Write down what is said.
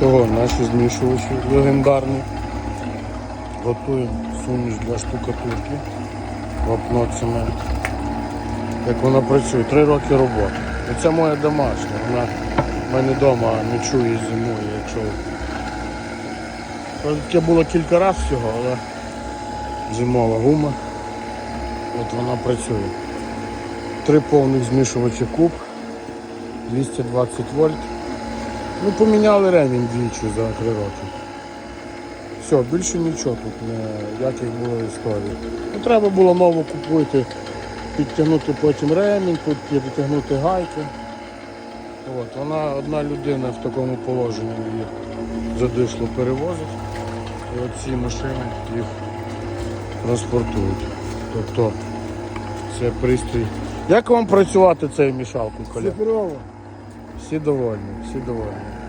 Того наші змішувачі легендарні. Готуємо суміш для штукатурки. Вапно цемент. Як вона працює, три роки роботи. І це моя домашня. Вона в мене вдома ночує і зимує, якщо. Таке було кілька разів всього, але зимова гума. От вона працює. Три повних змішувачі куб, 220 вольт. Ну, поміняли ремінь двічі за три роки. Все, більше нічого тут, ніяких було історій. Ну, треба було нову купити, підтягнути потім ремінь, підтягнути гайки. От, вона одна людина в такому положенні її задишло перевозить. І от ці машини їх транспортують. Тобто це пристрій. Як вам працювати цією мішалкою, Коля? Суперово. Всі довольні, всі довольні.